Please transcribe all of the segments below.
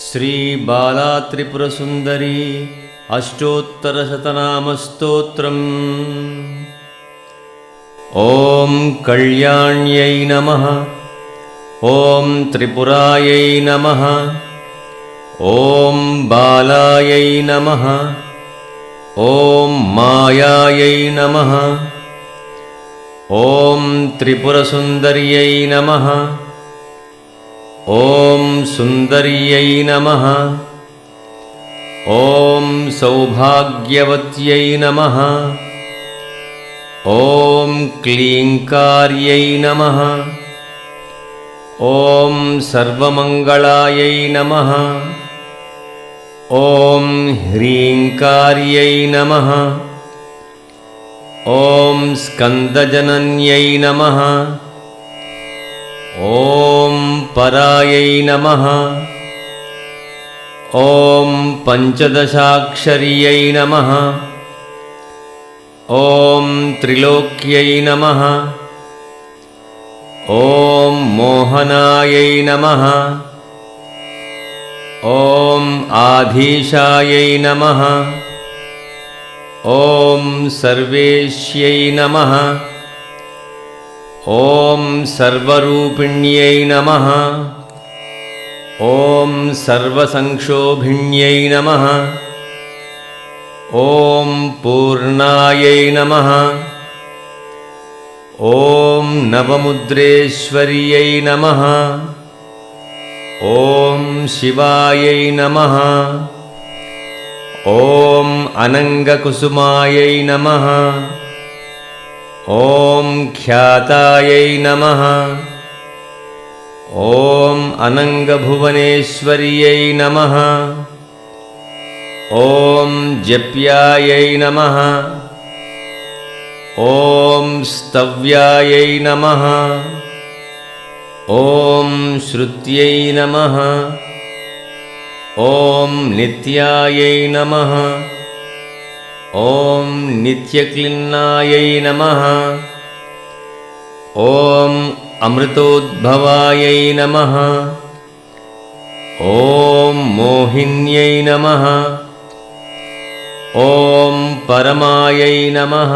श्रीबालात्रिपुरसुन्दरी अष्टोत्तरशतनामस्तोत्रम् ॐ कल्याण्यै नमः। ॐ त्रिपुरायै नमः। ॐ बालायै नमः। ॐ मायायै नमः। ॐ त्रिपुरसुन्दर्यै नमः ॐ सुन्दर्यै नमः। ॐ सौभाग्यवत्यै नमः। ॐ क्लीङ्कार्यै नमः। ॐ सर्वमङ्गलायै नमः। ॐ ह्रीङ्कार्यै नमः। ॐ स्कन्दजनन्यै नमः ॐ परायै नमः। ॐ पञ्चदशाक्षर्यै नमः। ॐ त्रिलोक्यै नमः। ॐ मोहनायै नमः। ॐ आधीशायै नमः। ॐ सर्वेश्यै नमः ॐ सर्वरूपिण्यै नमः। ॐ सर्वसंक्षोभिण्यै नमः। ॐ पूर्णायै नमः। ॐ नवमुद्रेश्वर्यै नमः। ॐ शिवायै नमः। ॐ अनङ्गकुसुमायै नमः ॐ ख्यातायै नमः। ॐ अनङ्गभुवनेश्वर्यै नमः। ॐ जप्यायै नमः। ॐ स्तव्यायै नमः। ॐ श्रुत्यै नमः। ॐ नित्यायै नमः ॐ नित्यक्लिन्नायै नमः। ॐ अमृतोद्भवायै नमः। ॐ मोहिन्यै नमः। ॐ परमायै नमः।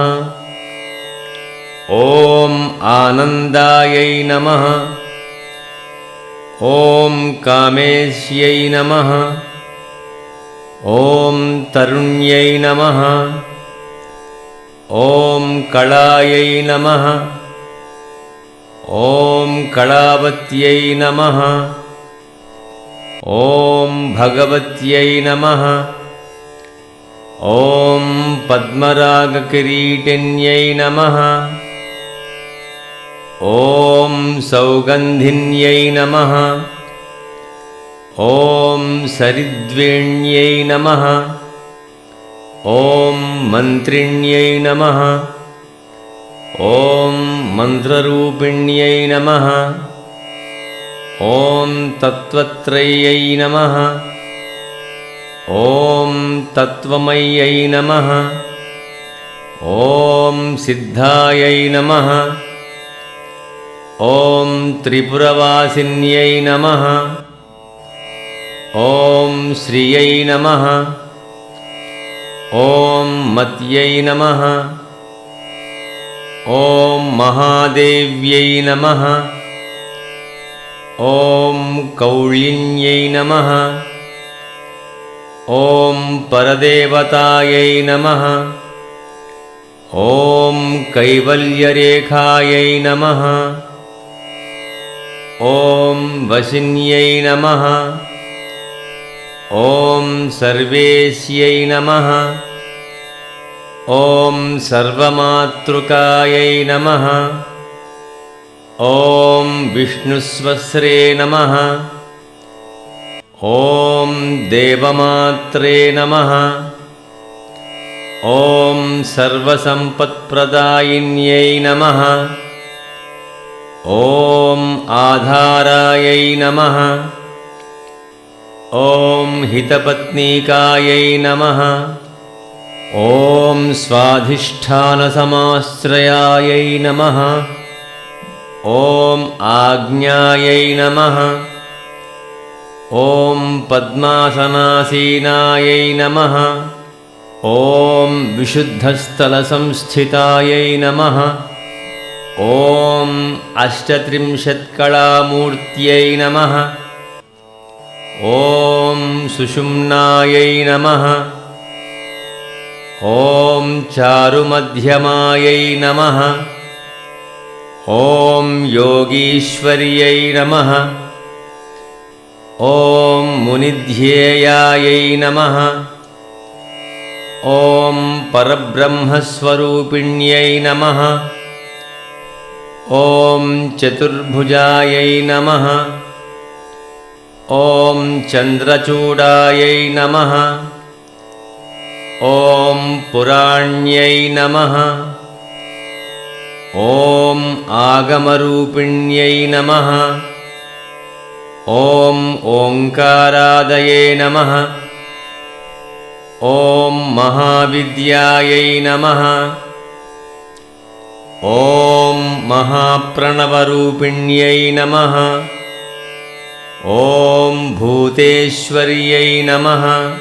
ॐ आनन्दायै नमः। ॐ कामेश्यै नमः ॐ तरुण्यै नमः। ॐ कलायै नमः। ॐ कलावत्यै नमः। ॐ भगवत्यै नमः। ॐ पद्मरागकिरीटिन्यै नमः। ॐ सौगन्धिन्यै नमः ॐ सरिद्वेण्यै नमः। ॐ मन्त्रिण्यै नमः। ॐ मन्त्ररूपिण्यै नमः। ॐ तत्त्वत्रयै नमः। ॐ तत्त्वमय्यै नमः। ॐ सिद्धायै नमः। ॐ त्रिपुरवासिन्यै नमः ॐ श्रियै नमः। ॐ मत्यै नमः। ॐ महादेव्यै नमः। ॐ कौळिन्यै नमः। ॐ परदेवतायै नमः। ॐ कैवल्यरेखायै नमः। ॐ वशिन्यै नमः ॐ सर्वेश्यै नमः। ॐ सर्वमातृकायै नमः। ॐ विष्णुस्वस्रे नमः। ॐ देवमात्रे नमः। ॐ सर्वसम्पत्प्रदायिन्यै नमः। ॐ आधारायै नमः ॐ हितपत्नीकायै नमः। ॐ स्वाधिष्ठानसमाश्रयायै नमः। ॐ आज्ञायै नमः। ॐ पद्मासनासीनायै नमः। ॐ विशुद्धस्थलसंस्थितायै नमः। ॐ अष्टत्रिंशत्कलामूर्त्यै नमः ॐ सुषुम्नायै नमः। ॐ चारुमध्यमायै नमः। ॐ योगीश्वर्यै नमः। ॐ मुनिध्येयायै नमः। ॐ परब्रह्मस्वरूपिण्यै नमः। ॐ चतुर्भुजायै नमः ॐ चन्द्रचूडायै नमः। ॐ पुराण्यै नमः। ॐ आगमरूपिण्यै नमः। ॐ ओङ्कारादये नमः। ॐ महाविद्यायै नमः। ॐ महाप्रणवरूपिण्यै नमः ॐ भूतेश्वर्यै नमः।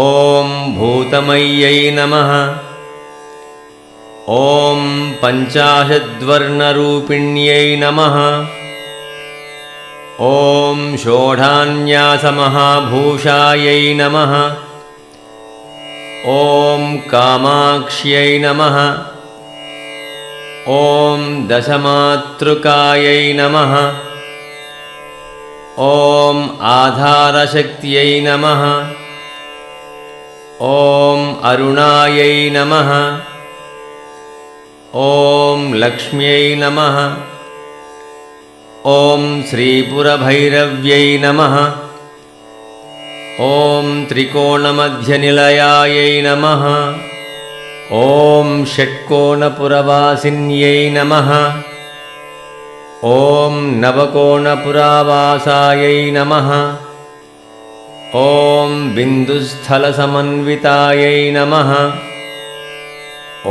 ॐ भूतमय्यै नमः। ॐ पञ्चाशद्वर्णरूपिण्यै नमः। ॐ षोढान्यासमहाभूषायै नमः। ॐ कामाक्ष्यै नमः। ॐ दशमातृकायै नमः ॐ आधारशक्त्यै नमः। ॐ अरुणायै नमः। ॐ लक्ष्म्यै नमः। ॐ श्रीपुरभैरव्यै नमः। ॐ त्रिकोणमध्यनिलयायै नमः। ॐ षट्कोणपुरवासिन्यै नमः ॐ नवकोणपुरावासायै नमः। ॐ बिन्दुस्थलसमन्वितायै नमः।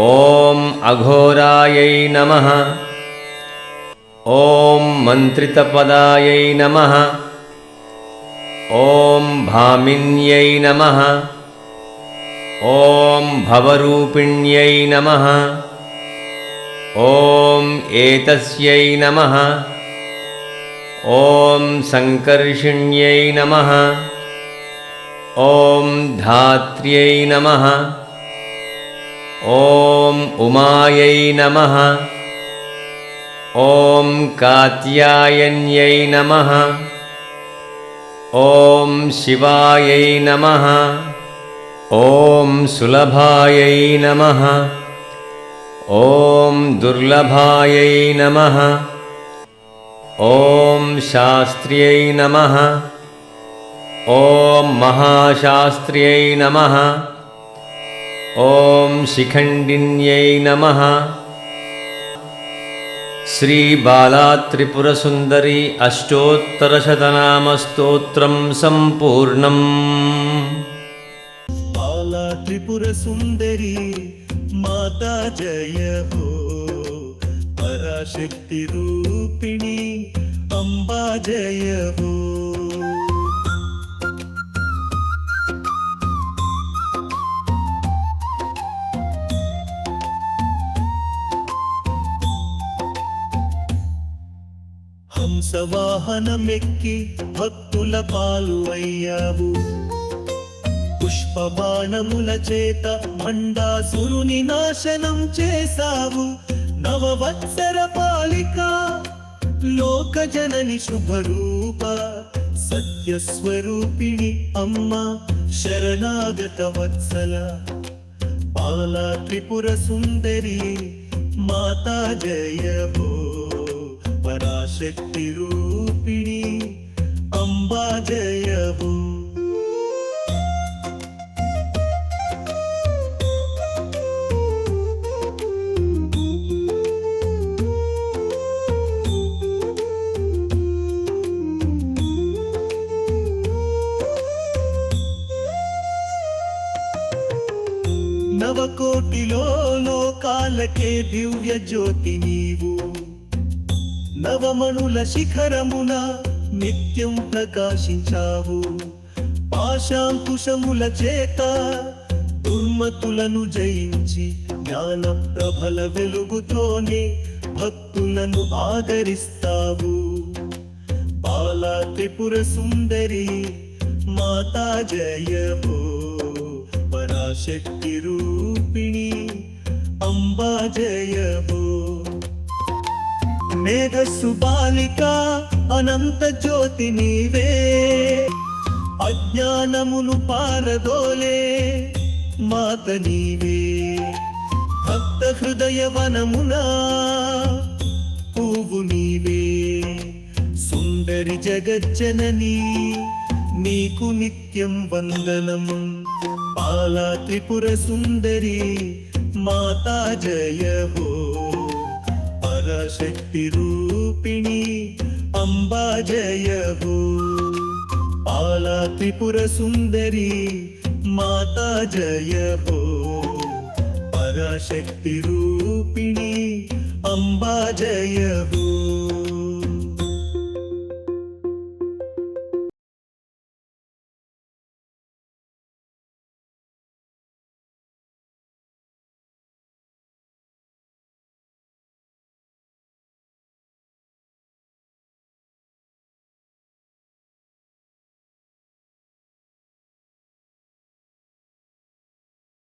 ॐ अघोरायै नमः। ॐ मन्त्रितपदायै नमः। ॐ भामिन्यै नमः। ॐ भवरूपिण्यै नमः ॐ एतस्यै नमः। ॐ सङ्कर्षिण्यै नमः। ॐ धात्र्यै नमः। ॐ उमायै नमः। ॐ कात्यायन्यै नमः। ॐ शिवायै नमः। ॐ सुलभायै नमः ॐ दुर्लभायै नमः। ॐ शास्त्र्यै नमः। ॐ महाशास्त्र्यै नमः। ॐ शिखण्डिन्यै नमः। श्रीबालात्रिपुरसुन्दरी अष्टोत्तरशतनामस्तोत्रं सम्पूर्णम् మాతా జయ హో పరాశక్తి రూపిణి అంబా జయ హో హంసవాహనమెక్కి భక్తుల పాలు అయ్యావు పుష్పబాణముల చేత మండాసురుని నాశనం చేశావు. నవవత్సర పాలిక లోకజనని శుభరూప సత్యస్వరూపిణి అమ్మ శరణాగత వత్సల. బాలా త్రిపుర సుందరి మాతా జయభో పరాశక్తి రూపిణి అంబా జయభో నవకోటిలో లోకాలకే దివ్య జ్యోతి నీవు. నవమణుల శిఖరమున నిత్యం ప్రకాశించావు. పాశాంకుశముల చేత దుర్మతులను జయించి జ్ఞాన ప్రభల వెలుగుతోనే భక్తులను ఆదరిస్తావు. బాలా త్రిపుర సుందరి మాతా జయవో శక్తి రూపిణి అంబా జయవో మేధస్సు బాలిక అనంత జ్యోతి నీవే. అజ్ఞానమును పారదోలే మాత నీవే. భక్త హృదయ వనమునా పువ్వు నీవే. సుందరి జగజ్జననీ నీకు నిత్యం వందనం. పాలా త్రిపుర సుందరి మాతా జయ హో. పరశక్తి రూపిణి అంబా జయ హో. పాలా త్రిపుర సుందరి మాతా జయ హో. పరాశక్తి రూపిణి అంబా జయ హో.